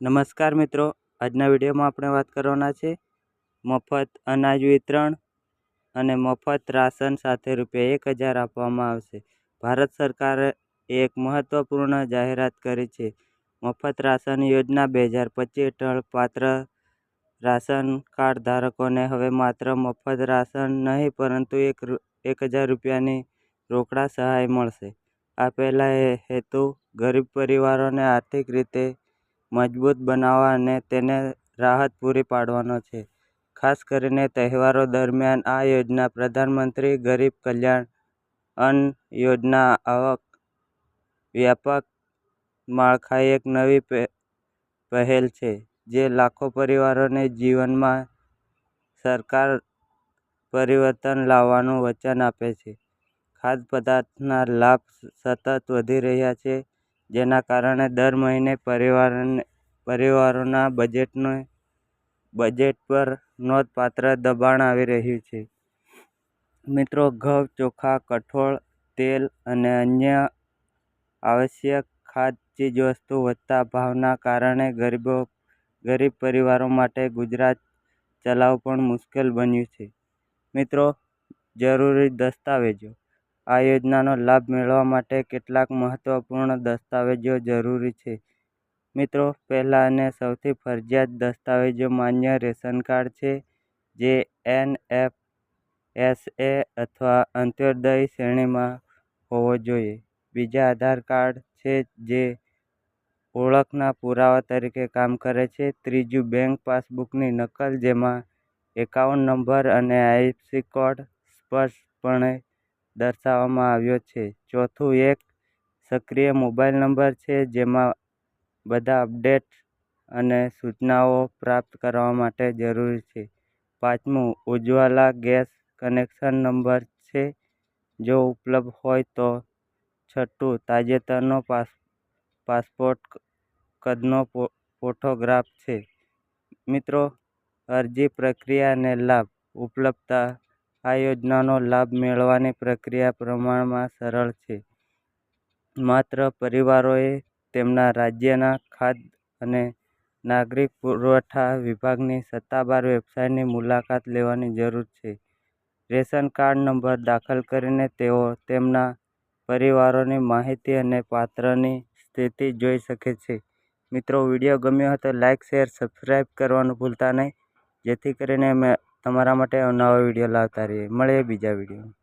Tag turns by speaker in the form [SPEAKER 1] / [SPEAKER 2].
[SPEAKER 1] નમસ્કાર મિત્રો. આજના વિડીયોમાં આપણે વાત કરવાના છે મફત અનાજ વિતરણ અને મફત રાશન સાથે રૂપિયા એક હજાર આપવામાં આવશે. ભારત સરકારે એક મહત્વપૂર્ણ જાહેરાત કરી છે. મફત રાશન યોજના બે હજાર પચીસ હેઠળ પાત્ર રાશન કાર્ડ ધારકોને હવે માત્ર મફત રાશન નહીં, પરંતુ એક એક હજાર રૂપિયાની રોકડા સહાય મળશે. આ પહેલાં હેતુ ગરીબ પરિવારોને આર્થિક રીતે મજબૂત બનાવવા અને તેને રાહત પૂરી પાડવાનો છે. ખાસ કરીને તહેવારો દરમિયાન આ યોજના પ્રધાનમંત્રી ગરીબ કલ્યાણ અન્ન યોજના આવક વ્યાપક માળખાએ એક નવી પહેલ છે, જે લાખો પરિવારોને જીવનમાં સરકાર પરિવર્તન લાવવાનું વચન આપે છે. ખાદ્ય પદાર્થના લાભ સતત વધી રહ્યા છે. જેના કારણે દર મહિને પરિવારને, પરિવારોના બજેટને બજેટ પર નોંધપાત્ર દબાણ આવી રહ્યું છે. મિત્રો, ઘઉં, ચોખા, કઠોળ, તેલ અને અન્ય આવશ્યક ખાદ્ય ચીજવસ્તુ વધતા ભાવના કારણે ગરીબો, ગરીબ પરિવારો માટે ગુજરાત ચલાવવું પણ મુશ્કેલ બન્યું છે. મિત્રો, જરૂરી દસ્તાવેજો. આ યોજનાનો લાભ મેળવવા માટે કેટલાક મહત્વપૂર્ણ દસ્તાવેજો જરૂરી છે. મિત્રો, પહેલાં અને સૌથી ફરજિયાત દસ્તાવેજો માન્ય રેશન કાર્ડ છે, જે એન એફ એસ એ અથવા અંત્યોદય શ્રેણીમાં હોવો જોઈએ. બીજા આધાર કાર્ડ છે, જે ઓળખના પુરાવા તરીકે કામ કરે છે. ત્રીજું, બેંક પાસબુકની નકલ, જેમાં એકાઉન્ટ નંબર અને આઈએફસી કોડ સ્પષ્ટપણે દર્શાવવામાં આવ્યો છે. ચોથું એક સક્રિય મોબાઈલ નંબર છે, જેમાં બધા અપડેટ અને સૂચનાઓ પ્રાપ્ત કરવા માટે જરૂરી છે. પાંચમું, ઉજ્જવલા ગેસ કનેક્શન નંબર છે. જો ઉપલબ્ધ હોય તો છઠ્ઠું, તાજેતરનો પાસ, પાસપોર્ટ કદનો ફોટોગ્રાફ છે. મિત્રો, અરજી પ્રક્રિયા અને લાભ, ઉપલબ્ધતા આ યોજનાનો લાભ મેળવવાની પ્રક્રિયા પ્રમાણમાં સરળ છે. માત્ર પરિવારોએ તેમના રાજ્યના ખાદ્ય અને નાગરિક પુરવઠા વિભાગની સત્તાવાર વેબસાઇટની મુલાકાત લેવાની જરૂર છે. રેશન કાર્ડ નંબર દાખલ કરીને તેઓ તેમના પરિવારોની માહિતી અને પાત્રની સ્થિતિ જોઈ શકે છે. મિત્રો, વીડિયો ગમ્યો હોય તો લાઇક શેર સબસ્ક્રાઈબ કરવાનું ભૂલતા નહીં. જેથી કરીને અમે તમારા માટે નવા વીડિયો લાવતા રહીએ. મળીએ બીજા વિડીયોમાં.